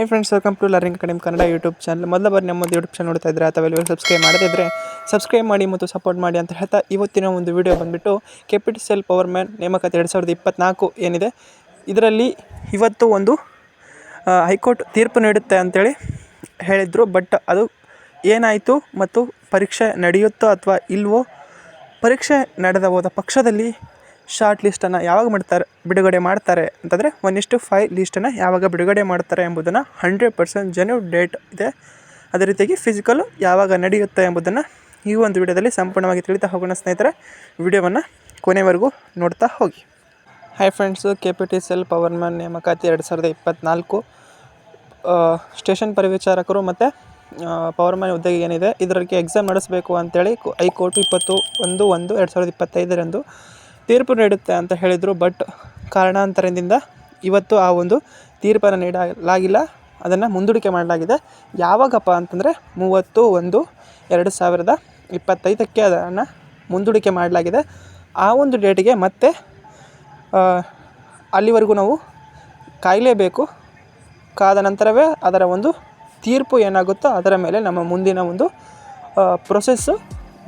Hi friends welcome to learning academy Kannada YouTube channel ಮೊದಲ ಬಾರಿ ನಮ್ಮ ಯೂಟ್ಯೂಬ್ ಚಾನಲ್ ನೋಡ್ತಾ ಇದ್ದರೆ ಅಥವಾ ಎಲ್ಲರೂ ಸಬ್ಸ್ಕ್ರೈಬ್ ಮಾಡದಿದ್ದರೆ ಸಬ್ಸ್ಕ್ರೈಬ್ ಮಾಡಿ ಮತ್ತು ಸಪೋರ್ಟ್ ಮಾಡಿ ಅಂತ ಹೇಳ್ತಾ ಇವತ್ತಿನ ಒಂದು ವಿಡಿಯೋ ಬಂದುಬಿಟ್ಟು ಕೆಪಿಟಿ ಸೆಲ್ ಪವರ್ ಮ್ಯಾನ್ ನೇಮಕಾತಿ ಎರಡು ಸಾವಿರದ ಇಪ್ಪತ್ತ್ನಾಲ್ಕು ಏನಿದೆ? ಇದರಲ್ಲಿ ಇವತ್ತು ಒಂದು ಹೈಕೋರ್ಟ್ ತೀರ್ಪು ನೀಡುತ್ತೆ ಅಂತೇಳಿ ಹೇಳಿದರು. ಬಟ್ ಅದು ಏನಾಯಿತು ಮತ್ತು ಪರೀಕ್ಷೆ ನಡೆಯುತ್ತೋ ಅಥವಾ ಇಲ್ವೋ, ಪರೀಕ್ಷೆ ನಡೆದ ಹೋದ ಪಕ್ಷದಲ್ಲಿ ಶಾರ್ಟ್ ಲಿಸ್ಟನ್ನು ಯಾವಾಗ ಮಾಡ್ತಾರೆ, ಬಿಡುಗಡೆ ಮಾಡ್ತಾರೆ ಅಂತಂದರೆ ಒನ್ ಇಷ್ಟು ಫೈವ್ ಲೀಸ್ಟನ್ನು ಯಾವಾಗ ಬಿಡುಗಡೆ ಮಾಡ್ತಾರೆ ಎಂಬುದನ್ನು ಹಂಡ್ರೆಡ್ ಪರ್ಸೆಂಟ್ ಜೆನ್ಯೂ ಡೇಟ್ ಇದೆ. ಅದೇ ರೀತಿಯಾಗಿ ಫಿಸಿಕಲ್ ಯಾವಾಗ ನಡೆಯುತ್ತೆ ಎಂಬುದನ್ನು ಈ ಒಂದು ವಿಡಿಯೋದಲ್ಲಿ ಸಂಪೂರ್ಣವಾಗಿ ತಿಳಿತಾ ಹೋಗೋಣ ಸ್ನೇಹಿತರೆ. ವಿಡಿಯೋವನ್ನು ಕೊನೆವರೆಗೂ ನೋಡ್ತಾ ಹೋಗಿ. Hi friends K P T CL power man ನೇಮಕಾತಿ ಎರಡು ಸಾವಿರದ ಇಪ್ಪತ್ತ್ನಾಲ್ಕು ಸ್ಟೇಷನ್ ಪರಿವಿಚಾರಕರು ಮತ್ತು ಪವರ್ ಮ್ಯಾನ್ ಹುದ್ದೆಗೆ ಏನಿದೆ ಇದರಲ್ಲಿ ಎಕ್ಸಾಮ್ ನಡೆಸಬೇಕು ಅಂತೇಳಿ ಹೈಕೋರ್ಟ್ ಇಪ್ಪತ್ತು ಒಂದು ಒಂದು ಎರಡು ಸಾವಿರದ ಇಪ್ಪತ್ತೈದರಂದು ತೀರ್ಪು ನೀಡುತ್ತೆ ಅಂತ ಹೇಳಿದರು ಬಟ್ ಕಾರಣಾಂತರದಿಂದ ಇವತ್ತು ಆ ಒಂದು ತೀರ್ಪನ್ನು ನೀಡಲಾಗಿಲ್ಲ. ಅದನ್ನು ಮುಂದೂಡಿಕೆ ಮಾಡಲಾಗಿದೆ. ಯಾವಾಗಪ್ಪ ಅಂತಂದರೆ ಮೂವತ್ತು ಒಂದು ಎರಡು ಸಾವಿರದ ಇಪ್ಪತ್ತೈದಕ್ಕೆ ಅದನ್ನು ಮುಂದೂಡಿಕೆ ಮಾಡಲಾಗಿದೆ. ಆ ಒಂದು ಡೇಟಿಗೆ ಮತ್ತೆ ಅಲ್ಲಿವರೆಗೂ ನಾವು ಕಾಯಲೇಬೇಕು. ಕಾದ ನಂತರವೇ ಅದರ ಒಂದು ತೀರ್ಪು ಏನಾಗುತ್ತೋ ಅದರ ಮೇಲೆ ನಮ್ಮ ಮುಂದಿನ ಒಂದು ಪ್ರೊಸೆಸ್ಸು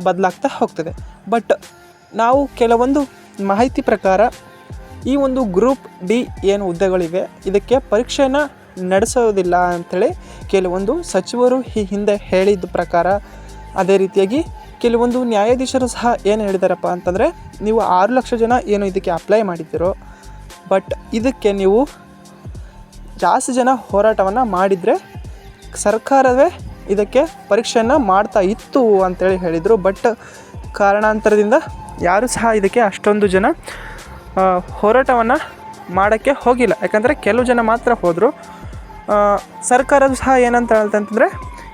ಬದಲಾಗ್ತಾ ಹೋಗ್ತದೆ. ಬಟ್ ನಾವು ಕೆಲವೊಂದು ಮಾಹಿತಿ ಪ್ರಕಾರ ಈ ಒಂದು ಗ್ರೂಪ್ ಡಿ ಏನು ಹುದ್ದೆಗಳಿವೆ ಇದಕ್ಕೆ ಪರೀಕ್ಷೆಯನ್ನು ನಡೆಸೋದಿಲ್ಲ ಅಂಥೇಳಿ ಕೆಲವೊಂದು ಸಚಿವರು ಈ ಹಿಂದೆ ಹೇಳಿದ ಪ್ರಕಾರ ಅದೇ ರೀತಿಯಾಗಿ ಕೆಲವೊಂದು ನ್ಯಾಯಾಧೀಶರು ಸಹ ಏನು ಹೇಳಿದಾರಪ್ಪ ಅಂತಂದರೆ, ನೀವು ಆರು ಲಕ್ಷ ಜನ ಏನು ಇದಕ್ಕೆ ಅಪ್ಲೈ ಮಾಡಿದ್ದೀರೋ ಬಟ್ ಇದಕ್ಕೆ ನೀವು ಜಾಸ್ತಿ ಜನ ಹೋರಾಟವನ್ನು ಮಾಡಿದರೆ ಸರ್ಕಾರವೇ ಇದಕ್ಕೆ ಪರೀಕ್ಷೆಯನ್ನು ಮಾಡ್ತಾ ಇತ್ತು ಅಂತೇಳಿ ಹೇಳಿದರು. ಬಟ್ ಕಾರಣಾಂತರದಿಂದ ಯಾರೂ ಸಹ ಇದಕ್ಕೆ ಅಷ್ಟೊಂದು ಜನ ಹೋರಾಟವನ್ನು ಮಾಡೋಕ್ಕೆ ಹೋಗಿಲ್ಲ. ಯಾಕಂದರೆ ಕೆಲವು ಜನ ಮಾತ್ರ ಹೋದರು. ಸರ್ಕಾರವು ಸಹ ಏನಂತ ಹೇಳ್ತಂತಂದರೆ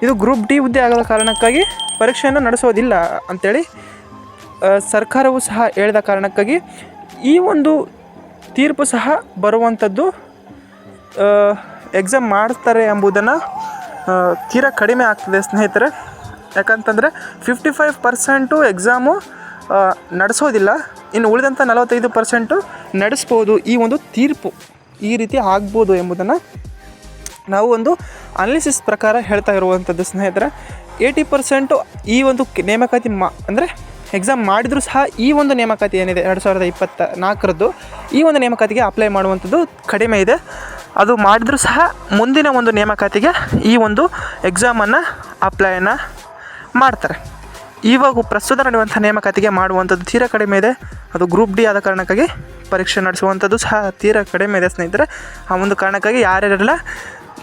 ಇದು ಗ್ರೂಪ್ ಡಿ ಹುದ್ದೆ ಆಗದ ಕಾರಣಕ್ಕಾಗಿ ಪರೀಕ್ಷೆಯನ್ನು ನಡೆಸೋದಿಲ್ಲ ಅಂಥೇಳಿ ಸರ್ಕಾರವು ಸಹ ಹೇಳಿದ ಕಾರಣಕ್ಕಾಗಿ ಈ ಒಂದು ತೀರ್ಪು ಸಹ ಬರುವಂಥದ್ದು ಎಕ್ಸಾಮ್ ಮಾಡ್ತಾರೆ ಎಂಬುದನ್ನು ತೀರಾ ಕಡಿಮೆ ಆಗ್ತದೆ ಸ್ನೇಹಿತರೆ. ಯಾಕಂತಂದರೆ ಫಿಫ್ಟಿ ಫೈವ್ ಪರ್ಸೆಂಟು ಎಕ್ಸಾಮು ನಡೆಸೋದಿಲ್ಲ. ಇನ್ನು ಉಳಿದಂಥ ನಲವತ್ತೈದು ಪರ್ಸೆಂಟು ನಡೆಸ್ಬೋದು. ಈ ಒಂದು ತೀರ್ಪು ಈ ರೀತಿ ಆಗ್ಬೋದು ಎಂಬುದನ್ನು ನಾವು ಒಂದು ಅನಾಲಿಸಿಸ್ ಪ್ರಕಾರ ಹೇಳ್ತಾ ಇರುವಂಥದ್ದು ಸ್ನೇಹಿತರೆ. ಏಯ್ಟಿ ಪರ್ಸೆಂಟು ಈ ಒಂದು ನೇಮಕಾತಿ ಮಾ, ಅಂದರೆ ಎಕ್ಸಾಮ್ ಮಾಡಿದರೂ ಸಹ ಈ ಒಂದು ನೇಮಕಾತಿ ಏನಿದೆ? ಎರಡು ಸಾವಿರದ ಇಪ್ಪತ್ತ ನಾಲ್ಕರದ್ದು ಈ ಒಂದು ನೇಮಕಾತಿಗೆ ಅಪ್ಲೈ ಮಾಡುವಂಥದ್ದು ಕಡಿಮೆ ಇದೆ. ಅದು ಮಾಡಿದರೂ ಸಹ ಮುಂದಿನ ಒಂದು ನೇಮಕಾತಿಗೆ ಈ ಒಂದು ಎಕ್ಸಾಮನ್ನು ಅಪ್ಲೈನ ಮಾಡ್ತಾರೆ. ಇವಾಗ ಪ್ರಸ್ತುತ ನಡೆಯುವಂಥ ನೇಮಕಾತಿಗೆ ಮಾಡುವಂಥದ್ದು ತೀರಾ ಕಡಿಮೆ ಇದೆ. ಅದು ಗ್ರೂಪ್ ಡಿ ಆದ ಕಾರಣಕ್ಕಾಗಿ ಪರೀಕ್ಷೆ ನಡೆಸುವಂಥದ್ದು ಸಹ ತೀರಾ ಕಡಿಮೆ ಇದೆ ಸ್ನೇಹಿತರೆ. ಆ ಒಂದು ಕಾರಣಕ್ಕಾಗಿ ಯಾರ್ಯಾರೆಲ್ಲ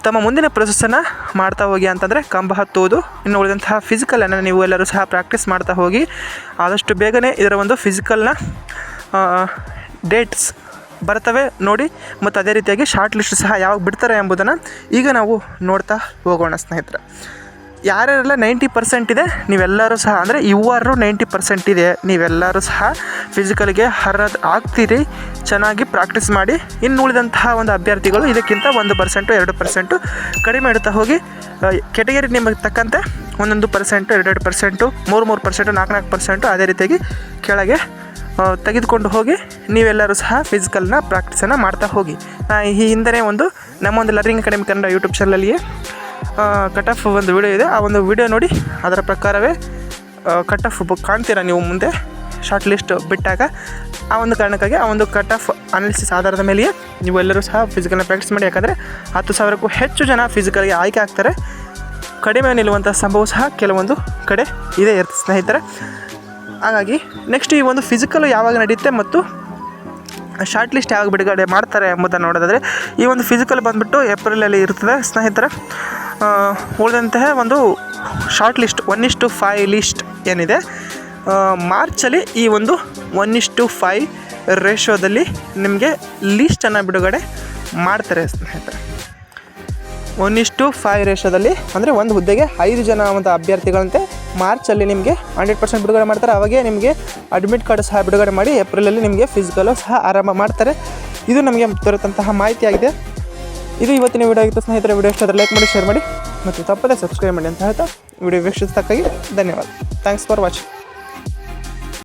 ತಮ್ಮ ಮುಂದಿನ ಪ್ರೊಸೆಸನ್ನು ಮಾಡ್ತಾ ಹೋಗಿ ಅಂತಂದರೆ ಕಂಬ ಹತ್ತುವುದು, ಇನ್ನು ಉಳಿದಂತಹ ಫಿಸಿಕಲನ್ನು ನೀವು ಎಲ್ಲರೂ ಸಹ ಪ್ರಾಕ್ಟೀಸ್ ಮಾಡ್ತಾ ಹೋಗಿ, ಆದಷ್ಟು ಬೇಗನೆ ಇದರ ಒಂದು ಫಿಸಿಕಲ್ನ ಡೇಟ್ಸ್ ಬರ್ತವೆ ನೋಡಿ, ಮತ್ತು ಅದೇ ರೀತಿಯಾಗಿ ಶಾರ್ಟ್ ಲಿಸ್ಟ್ ಸಹ ಯಾವಾಗ ಬಿಡ್ತಾರೆ ಎಂಬುದನ್ನು ಈಗ ನಾವು ನೋಡ್ತಾ ಹೋಗೋಣ ಸ್ನೇಹಿತರೆ. ಯಾರ್ಯಾರೆಲ್ಲ ನೈಂಟಿ ಪರ್ಸೆಂಟ್ ಇದೆ, ನೀವೆಲ್ಲರೂ ಸಹ, ಅಂದರೆ ಆರು ನೈಂಟಿ ಪರ್ಸೆಂಟ್ ಇದೆ, ನೀವೆಲ್ಲರೂ ಸಹ ಫಿಸಿಕಲ್ಗೆ ಹರದ ಆಗ್ತೀರಿ, ಚೆನ್ನಾಗಿ ಪ್ರಾಕ್ಟೀಸ್ ಮಾಡಿ. ಇನ್ನು ಉಳಿದಂತಹ ಒಂದು ಅಭ್ಯರ್ಥಿಗಳು ಇದಕ್ಕಿಂತ ಒಂದು ಪರ್ಸೆಂಟು, ಎರಡು ಪರ್ಸೆಂಟು ಕಡಿಮೆ ಇಡ್ತಾ ಹೋಗಿ ಕೆಟಗರಿ ನಿಮಗೆ ತಕ್ಕಂತೆ ಒಂದೊಂದು ಪರ್ಸೆಂಟು, ಎರಡೆರಡು ಪರ್ಸೆಂಟು, ಮೂರು ಮೂರು ಪರ್ಸೆಂಟು ನಾಲ್ಕು ನಾಲ್ಕು ಪರ್ಸೆಂಟು ಅದೇ ರೀತಿಯಾಗಿ ಕೆಳಗೆ ತೆಗೆದುಕೊಂಡು ಹೋಗಿ, ನೀವೆಲ್ಲರೂ ಸಹ ಫಿಸಿಕಲ್ನ ಪ್ರಾಕ್ಟೀಸನ್ನು ಮಾಡ್ತಾ ಹೋಗಿ. ಈ ಹಿಂದೆ ಒಂದು ನಮ್ಮ ಒಂದು ಲರ್ನಿಂಗ್ ಅಕಾಡೆಮಿ ಕನ್ನಡ ಯೂಟ್ಯೂಬ್ ಚಾನಲಲ್ಲಿಯೇ ಕಟ್ ಆಫ್ ಒಂದು ವಿಡಿಯೋ ಇದೆ. ಆ ಒಂದು ವಿಡಿಯೋ ನೋಡಿ, ಅದರ ಪ್ರಕಾರವೇ ಕಟ್ ಆಫ್ ಕಾಣ್ತೀರಾ ನೀವು ಮುಂದೆ? ಶಾರ್ಟ್ ಲಿಸ್ಟ್ ಬಿಟ್ಟಾಗ, ಆ ಒಂದು ಕಾರಣಕ್ಕಾಗಿ ಆ ಒಂದು ಕಟ್ ಆಫ್ ಅನಾಲಿಸಿಸ್ ಆಧಾರದ ಮೇಲೆಯೇ ನೀವೆಲ್ಲರೂ ಸಹ ಫಿಸಿಕಲ್ನ ಪ್ರಾಕ್ಟೀಸ್ ಮಾಡಿ. ಯಾಕಂದರೆ ಹತ್ತು ಸಾವಿರಕ್ಕೂ ಹೆಚ್ಚು ಜನ ಫಿಸಿಕಲ್ಗೆ ಆಯ್ಕೆ ಆಗ್ತಾರೆ. ಕಡಿಮೆ ನಿಲ್ಲುವಂಥ ಸಂಭವ ಸಹ ಕೆಲವೊಂದು ಕಡೆ ಇದೆ ಇರ್ತದೆ ಸ್ನೇಹಿತರೆ. ಹಾಗಾಗಿ ನೆಕ್ಸ್ಟ್ ಈ ಒಂದು ಫಿಸಿಕಲ್ ಯಾವಾಗ ನಡೆಯುತ್ತೆ ಮತ್ತು ಶಾರ್ಟ್ ಲಿಸ್ಟ್ ಯಾವಾಗ ಬಿಡುಗಡೆ ಮಾಡ್ತಾರೆ ಎಂಬುದನ್ನು ನೋಡೋದಾದರೆ, ಈ ಒಂದು ಫಿಸಿಕಲ್ ಬಂದುಬಿಟ್ಟು ಏಪ್ರಿಲಲ್ಲಿ ಇರ್ತದೆ ಸ್ನೇಹಿತರೆ. ಉಳಿದಂತಹ ಒಂದು ಶಾರ್ಟ್ ಲಿಸ್ಟ್ ಒನ್ ಇಷ್ಟು ಫೈ ಲಿಸ್ಟ್ ಏನಿದೆ. ಮಾರ್ಚಲ್ಲಿ ಈ ಒಂದು ಒನ್ ಇಷ್ಟು ಫೈ ರೇಷೋದಲ್ಲಿ ನಿಮಗೆ ಲಿಸ್ಟನ್ನು ಬಿಡುಗಡೆ ಮಾಡ್ತಾರೆ ಸ್ನೇಹಿತರೆ. ಒನ್ ಇಷ್ಟು ಫೈ ರೇಷೋದಲ್ಲಿ ಅಂದರೆ ಒಂದು ಹುದ್ದೆಗೆ ಐದು ಜನ ಒಂದು ಅಭ್ಯರ್ಥಿಗಳಂತೆ ಮಾರ್ಚಲ್ಲಿ ನಿಮಗೆ ಹಂಡ್ರೆಡ್ ಪರ್ಸೆಂಟ್ ಬಿಡುಗಡೆ ಮಾಡ್ತಾರೆ. ಅವಾಗೆ ನಿಮಗೆ ಅಡ್ಮಿಟ್ ಕಾರ್ಡ್ ಸಹ ಬಿಡುಗಡೆ ಮಾಡಿ ಏಪ್ರಿಲಲ್ಲಿ ನಿಮಗೆ ಫಿಸಿಕಲು ಸಹ ಆರಂಭ ಮಾಡ್ತಾರೆ. ಇದು ನಮಗೆ ದೊರೆತಂತಹ ಮಾಹಿತಿ ಆಗಿದೆ ಇದು ಇವತ್ತಿನ ವಿಡಿಯೋ ಆಗಿತ್ತು. ಸ್ನೇಹಿತರೆ ವಿಡಿಯೋ ಇಷ್ಟ ಲೈಕ್ ಮಾಡಿ ಶೇರ್ ಮಾಡಿ ಮತ್ತು ತಪ್ಪದೇ ಸಬ್ಸ್ಕ್ರೈಬ್ ಮಾಡಿ ಅಂತ ಹೇಳ್ತಾ ವಿಡಿಯೋ ವೀಕ್ಷಿಸ್ತಕ್ಕಾಗಿ ಧನ್ಯವಾದ. Thanks for watching